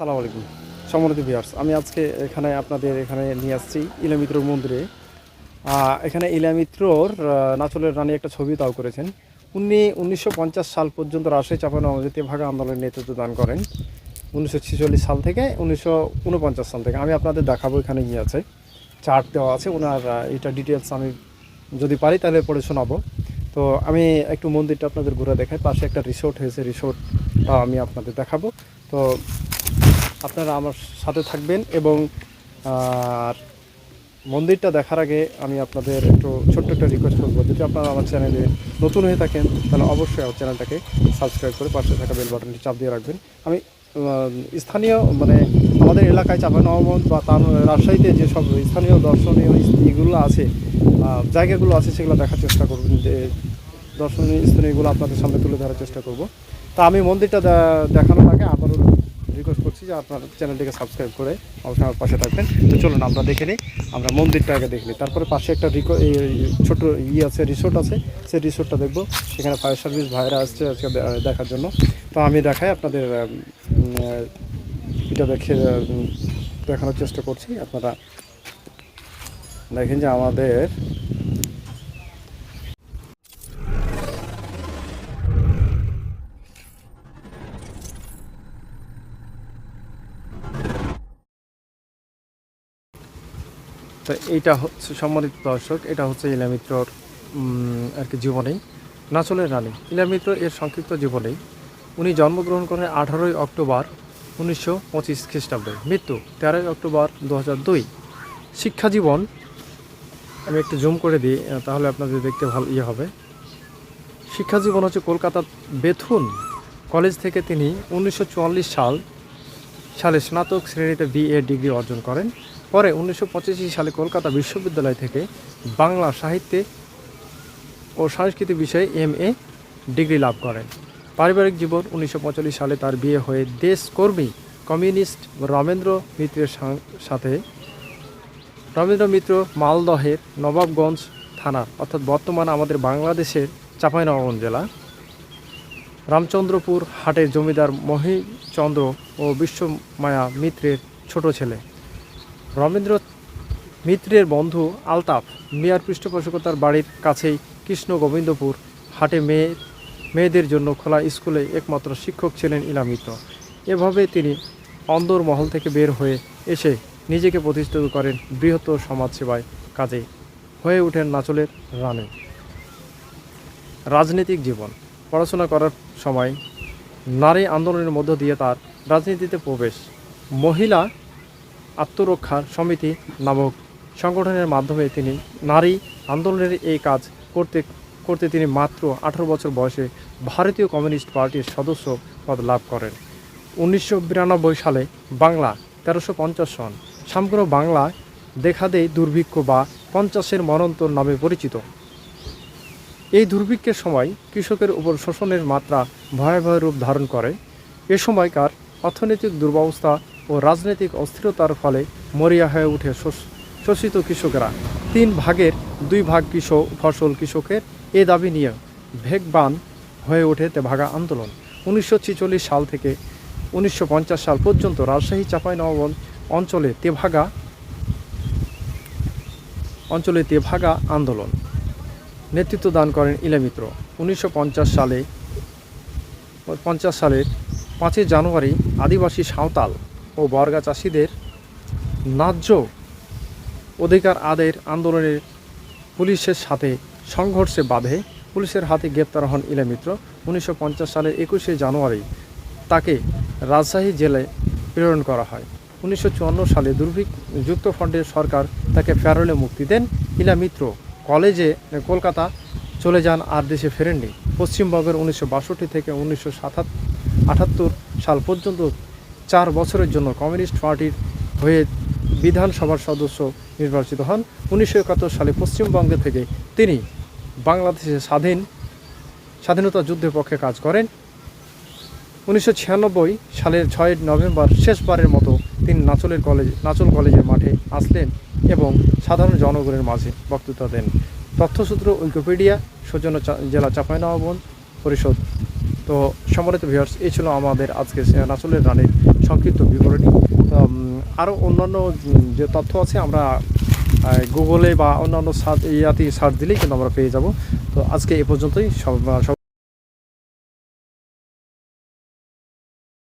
সালাম আলাইকুম। সম্মানিত ভিউয়ার্স, আমি আজকে এখানে আপনাদের এখানে নিয়ে আসছি ইলামিত্র মন্দিরে। এখানে ইলামিত্রর নাচলের রানী একটা ছবি তাও করেছেন। উনি উনিশশো পঞ্চাশ সাল পর্যন্ত রাজশাহী চাপানগরে ভাগা আন্দোলনের নেতৃত্ব দান করেন। উনিশশো ছেচল্লিশ সাল থেকে, উনিশশো উনপঞ্চাশ সাল থেকে। আমি আপনাদের দেখাবো এখানে গিয়ে আছে। চার্ট দেওয়া আছে, ওনার এটা ডিটেলস আমি যদি পারি তাহলে পড়ে শোনাবো। তো আমি একটু মন্দিরটা আপনাদের ঘুরে দেখাই। পাশে একটা রিসোর্ট হয়েছে রিসোর্টটা আমি আপনাদের দেখাবো। তো আপনারা আমার সাথে থাকবেন এবং, আর মন্দিরটা দেখার আগে আমি আপনাদের একটু ছোট্ট একটা রিকোয়েস্ট করব। যদি আপনারা আমার চ্যানেলে নতুন হয়ে থাকেন, তাহলে অবশ্যই আমার চ্যানেলটাকে সাবস্ক্রাইব করে পাশে থাকা বেল বাটনটি চাপ দিয়ে রাখবেন। আমি স্থানীয় মানে আমাদের এলাকায় চাপানগঞ্জ বা তার রাজশাহীতে যেসব স্থানীয় দর্শনীয় ইগুলো আছে জায়গাগুলো আছে, সেগুলো দেখার চেষ্টা করবেন যে দর্শনীয় স্থানীয়গুলো আপনাদের সামনে তুলে ধরার চেষ্টা করব। তা আমি মন্দিরটা দেখানোর আগে আবারও রিকোয়েস্ট করছি যে আপনার চ্যানেলটিকে সাবস্ক্রাইব করে অবশ্যই আমার পাশে থাকবেন। তো চলুন, আমরা দেখে নিই, আমরা মন্দিরটা আগে দেখে নিই। তারপরে পাশে একটা রিকো ছোটো ইয়ে আছে রিসোর্ট আছে। সেই রিসোর্টটা দেখব। সেখানে ফায়ার সার্ভিস ভাইরা আসছে আজকে দেখার জন্য। তো আমি দেখাই আপনাদের এটা দেখে দেখানোর চেষ্টা করছি। আপনারা দেখেন যে আমাদের তো এইটা হচ্ছে সম্মানিত দর্শক, এটা হচ্ছে ইলামিত্রর আর কি জীবনী, নাচলের রানী। ইলামিত্র এর সংক্ষিপ্ত জীবনেই উনি জন্মগ্রহণ করেন আঠারোই অক্টোবর উনিশশো পঁচিশ খ্রিস্টাব্দে। মৃত্যু তেরোই অক্টোবর দু হাজার দুই। শিক্ষা জীবন, আমি একটু জুম করে দিই তাহলে আপনাদের দেখতে ভালো ইয়ে হবে। শিক্ষা জীবন হচ্ছে কলকাতার বেথুন কলেজ থেকে তিনি উনিশশো চুয়াল্লিশ সাল সালে স্নাতক শ্রেণীতে বিএ ডিগ্রি অর্জন করেন। পরে উনিশশো পঁচিশ সালে কলকাতা বিশ্ববিদ্যালয় থেকে বাংলা সাহিত্যে ও সংস্কৃতি বিষয়ে এম এ ডিগ্রি লাভ করেন। পারিবারিক জীবন উনিশশো পঁয়তাল্লিশ সালে তার বিয়ে হয়ে দেশকর্মী কমিউনিস্ট রমেন্দ্র মিত্রের সাথে রবীন্দ্র মিত্র মালদহের নবাবগঞ্জ থানা, অর্থাৎ বর্তমান আমাদের বাংলাদেশের চাঁপাইনবাবগঞ্জ জেলা। রামচন্দ্রপুর হাটের জমিদার মহিচন্দ্র ও বিশ্বমায়া মিত্রের ছোট ছেলে। রবীন্দ্র মিত্রের বন্ধু আলতাফ মিয়ার পৃষ্ঠপোষকতার বাড়ির কাছেই কৃষ্ণ গোবিন্দপুর হাটে মেয়ে, মেয়েদের জন্য খোলা স্কুলে একমাত্র শিক্ষক ছিলেন ইলা মিত্র। এভাবে তিনি অন্দর মহল থেকে বের হয়ে এসে নিজেকে প্রতিষ্ঠিত করেন বৃহত্তর সমাজসেবায় কাজে হয়ে ওঠেন নাচলের রানে। রাজনৈতিক জীবন। পড়াশোনা করার সময় নারী আন্দোলনের মধ্য দিয়ে তার রাজনীতিতে প্রবেশ। মহিলা আত্মরক্ষার সমিতি নামক সংগঠনের মাধ্যমে তিনি নারী আন্দোলনের এই কাজ করতে করতে তিনি মাত্র আঠারো বছর বয়সে ভারতীয় কমিউনিস্ট পার্টির সদস্য পদ লাভ করেন। উনিশশো বিরানব্বই সালে বাংলা তেরোশো পঞ্চাশ সন সমগ্র বাংলায় দেখা দেয় দুর্ভিক্ষ বা পঞ্চাশের মরন্তর নামে পরিচিত। এই দুর্ভিক্ষের সময় কৃষকের উপর শোষণের মাত্রা ভয়াবহ রূপ ধারণ করে। এ সময়কার অর্থনৈতিক দুর্বস্থা ও রাজনৈতিক অস্থিরতার ফলে মরিয়া হয়ে শোষ- শোষিত কৃষকেরা। তিন ভাগের দুই ভাগ কৃষক ফসল কৃষকের এ দাবি নিয়ে ভেগবান হয়ে ওঠে তেভাগা আন্দোলন। উনিশশো সাল থেকে উনিশশো পঞ্চাশ সাল পর্যন্ত রাজশাহী, চাঁপাইনবাবগঞ্জ অঞ্চলে তেভাগা অঞ্চলে তেভাগা আন্দোলন। নেতৃত্ব দান করেন ইলামিত্র। উনিশশো সালে, পঞ্চাশ সালের পাঁচই জানুয়ারি আদিবাসী সাঁওতাল ও বর্গা চাষিদের ন্যায্য অধিকার আদের আন্দোলনের পুলিশের সাথে সংঘর্ষে বাধে। পুলিশের হাতে গ্রেপ্তার হন ইলামিত্র উনিশশো সালের একুশে জানুয়ারি তাকে রাজশাহী জেলায় প্রেরণ করা হয়। উনিশশো চুয়ান্ন সালে দুর্ভিক্ষ যুক্তফ্রন্টের সরকার তাকে প্যারোলে মুক্তি দেন। ইলা মিত্র কলেজে কলকাতা চলে যান আর দেশে ফেরেননি। পশ্চিমবঙ্গের উনিশশো বাষট্টি থেকে উনিশশো আটাত্তর সাল পর্যন্ত চার বছরের জন্য কমিউনিস্ট পার্টির হয়ে বিধানসভার সদস্য নির্বাচিত হন। উনিশশো একাত্তর সালে পশ্চিমবঙ্গ থেকে তিনি বাংলাদেশে স্বাধীন, স্বাধীনতা যুদ্ধের পক্ষে কাজ করেন। উনিশশো ছিয়ানব্বই সালের ছয় নভেম্বর শেষবারের মতো তিনি নাচলের কলেজ, নাচল কলেজের মাঠে আসলেন এবং সাধারণ জনগণের মাঝে বক্তৃতা দেন। তথ্যসূত্র উইকিপিডিয়া, সৌজন্য জেলা চাঁপাইনবাবগঞ্জ পরিষদ। তো সম্মানিত ভিউয়ার্স এই ছিল আমাদের আজকে নাচলের রানের সংক্ষিপ্ত বিবরণী। আরও অন্যান্য যে তথ্য আছে, আমরা গুগলে বা অন্যান্য সার্চ ইয়াতে সার্চ দিলেই কিন্তু আমরা পেয়ে যাব। তো, আজকে এ পর্যন্তই। সব